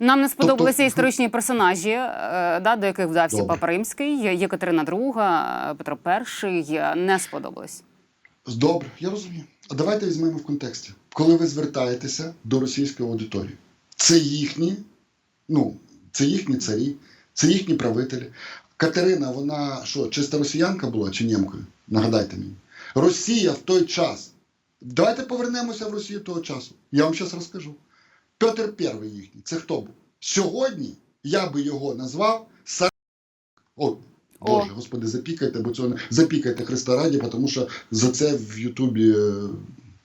Нам не сподобалися Тобто- історичні персонажі, е, да, до яких вдався Добре. Папа Римський, Єкатерина II, Петро І. Не сподобались. Добре, я розумію. А давайте візьмемо в контексті. Коли ви звертаєтеся до російської аудиторії, це їхні, ну, це їхні царі, це їхні правителі. Катерина, вона що, чиста росіянка була чи нємкою? Нагадайте мені. Росія в той час. Давайте повернемося в Росію того часу. Я вам зараз розкажу. Петр І їхній. Це хто був? Сьогодні я би його назвав Сар... О, Боже, господи, запікайте, бо цього не запікайте Христа раді, тому що за це в Ютубі е,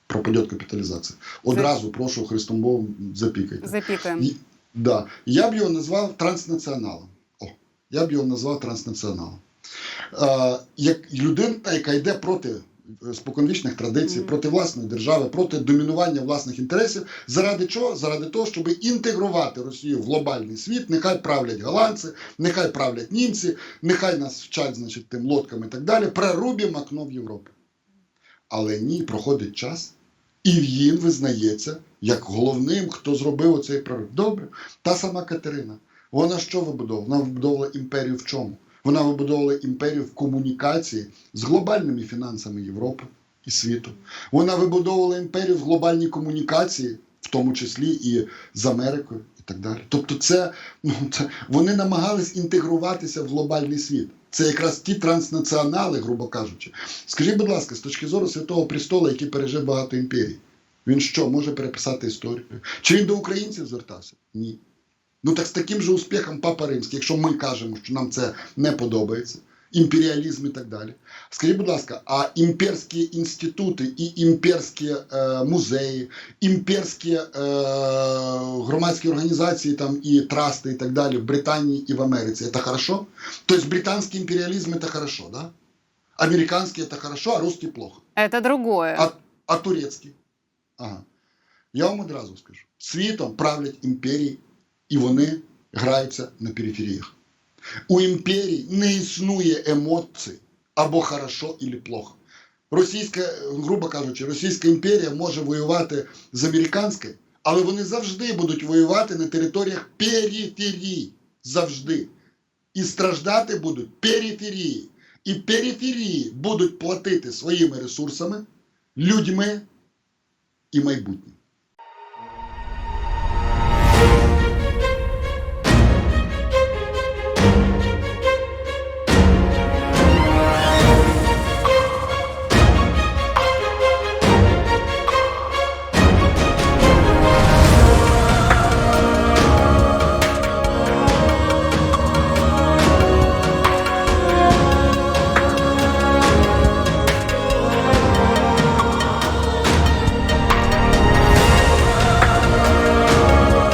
пропаде капіталізація. Одразу прошу Христом Богом запікайте. Запікаємо. І- Да. Я б його назвав транснаціоналом. О, я б його назвав транснаціоналом. Е, як людина, яка йде проти споконвічних традицій, проти власної держави, проти домінування власних інтересів. Заради чого? Заради того, щоб інтегрувати Росію в глобальний світ. Нехай правлять голландці, нехай правлять німці, нехай нас вчать, значить, тим лодкам і так далі. Прорубимо окно в Європу. Але ні, проходить час, і він визнається як головним, хто зробив оцей прорив. Добре, та сама Катерина. Вона що вибудовувала? Вона вибудовувала імперію в чому? Вона вибудовувала імперію в комунікації з глобальними фінансами Європи і світу. Вона вибудовувала імперію в глобальній комунікації, в тому числі і з Америкою, і так далі. Тобто, це, ну, це вони намагались інтегруватися в глобальний світ. Це якраз ті транснаціонали, грубо кажучи. Скажіть, будь ласка, з точки зору Святого Престола, який пережив багато імперій, він що, може переписати історію? Чи він до українців звертався? Ні. Ну так з таким же успіхом Папа Римський, якщо ми кажемо, що нам це не подобається, імперіалізм і так далі. Скажіть, будь ласка, а імперські інститути і імперські е, музеї, імперські е, громадські організації там, і трасти і так далі в Британії і в Америці, це хорошо? Тобто британський імперіалізм це хорошо, да? Американський це хорошо, а русський плохо. Це другое. А, а турецький? Ага. Я вам одразу скажу: світом правлять імперії, і вони граються на периферіях. У імперії не існує емоцій або хорошо, або плохо. Російська, грубо кажучи, Російська імперія може воювати з американською, але вони завжди будуть воювати на територіях периферії. Завжди. І страждати будуть периферії. І периферії будуть платити своїми ресурсами, людьми і майбутнім.